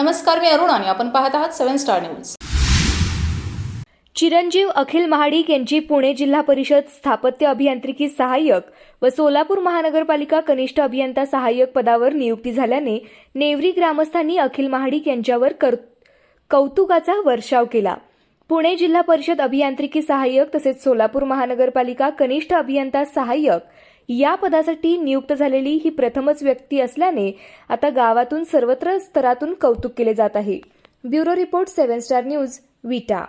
नमस्कार मी अरुण आणि आपण पाहत आहात सेव्हन स्टार न्यूज. चिरंजीव अखिल महाडिक यांची पुणे जिल्हा परिषद स्थापत्य अभियांत्रिकी सहाय्यक व सोलापूर महानगरपालिका कनिष्ठ अभियंता सहाय्यक पदावर नियुक्ती झाल्याने नेवरी ग्रामस्थांनी अखिल महाडिक यांच्यावर कर कौतुकाचा वर्षाव केला. पुणे जिल्हा परिषद अभियांत्रिकी सहाय्यक तसेच सोलापूर महानगरपालिका कनिष्ठ अभियंता सहाय्यक या पदासाठी नियुक्त झालेली ही प्रथमच व्यक्ती असल्याने आता गावातून सर्वत्र स्तरातून कौतुक केले जात आहे. Bureau report seven star news Vita.